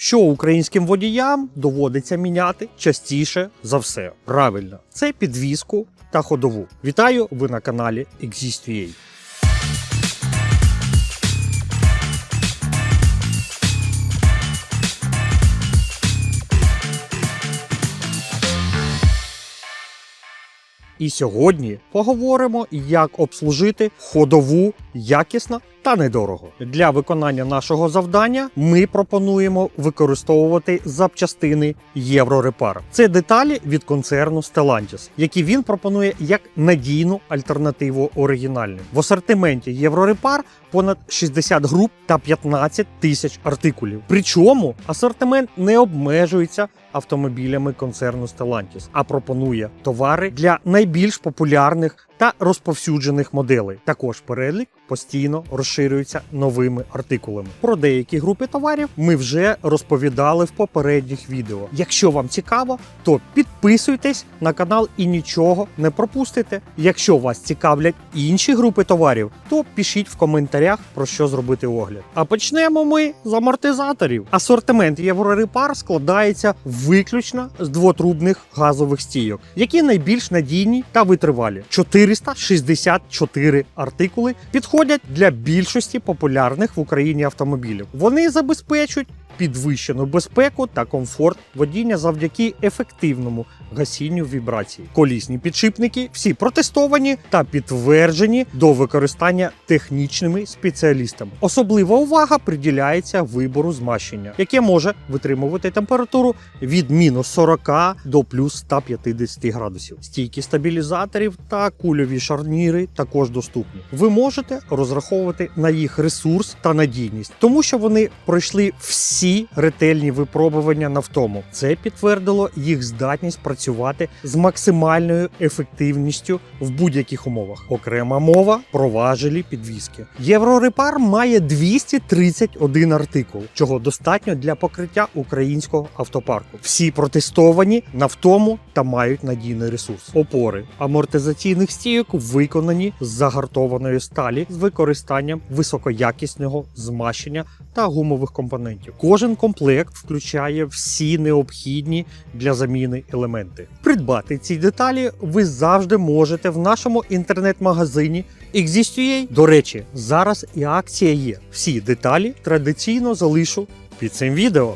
Що українським водіям доводиться міняти частіше за все? Правильно, це підвізку та ходову. Вітаю! Ви на каналі Exist.ua. І сьогодні поговоримо, як обслужити ходову якісно та недорого. Для виконання нашого завдання ми пропонуємо використовувати запчастини Єврорепар. Це деталі від концерну Stellantis, які він пропонує як надійну альтернативу оригінальним. В асортименті Єврорепар понад 60 груп та 15 тисяч артикулів. Причому асортимент не обмежується автомобілями концерну Stellantis, а пропонує товари для найбільш популярних та розповсюджених моделей. Також перелік постійно розширюється новими артикулами. Про деякі групи товарів ми вже розповідали в попередніх відео. Якщо вам цікаво, то підписуйтесь на канал і нічого не пропустите. Якщо вас цікавлять інші групи товарів, то пишіть в коментарях про що зробити огляд. А почнемо ми з амортизаторів. Асортимент Єврорепар складається виключно з двотрубних газових стійок, які найбільш надійні та витривалі. 464 артикули підходять для більшості популярних в Україні автомобілів. Вони забезпечують підвищену безпеку та комфорт водіння завдяки ефективному гасінню вібрацій. Колісні підшипники всі протестовані та підтверджені до використання технічними спеціалістами. Особлива увага приділяється вибору змащення, яке може витримувати температуру від мінус 40 до плюс 150 градусів. Стійки стабілізаторів та кульові шарніри також доступні. Ви можете розраховувати на їх ресурс та надійність, тому що вони пройшли всі ретельні випробування на втому. Це підтвердило їх здатність працювати з максимальною ефективністю в будь-яких умовах. Окрема мова про важелі підвіски. Єврорепар має 231 артикул, чого достатньо для покриття українського автопарку. Всі протестовані на втому та мають надійний ресурс. Опори амортизаційних стійок виконані з загартованої сталі з використанням високоякісного змащення та гумових компонентів. Кожен комплект включає всі необхідні для заміни елементи. Придбати ці деталі ви завжди можете в нашому інтернет-магазині Exist.ua. До речі, зараз і акція є. Всі деталі традиційно залишу під цим відео.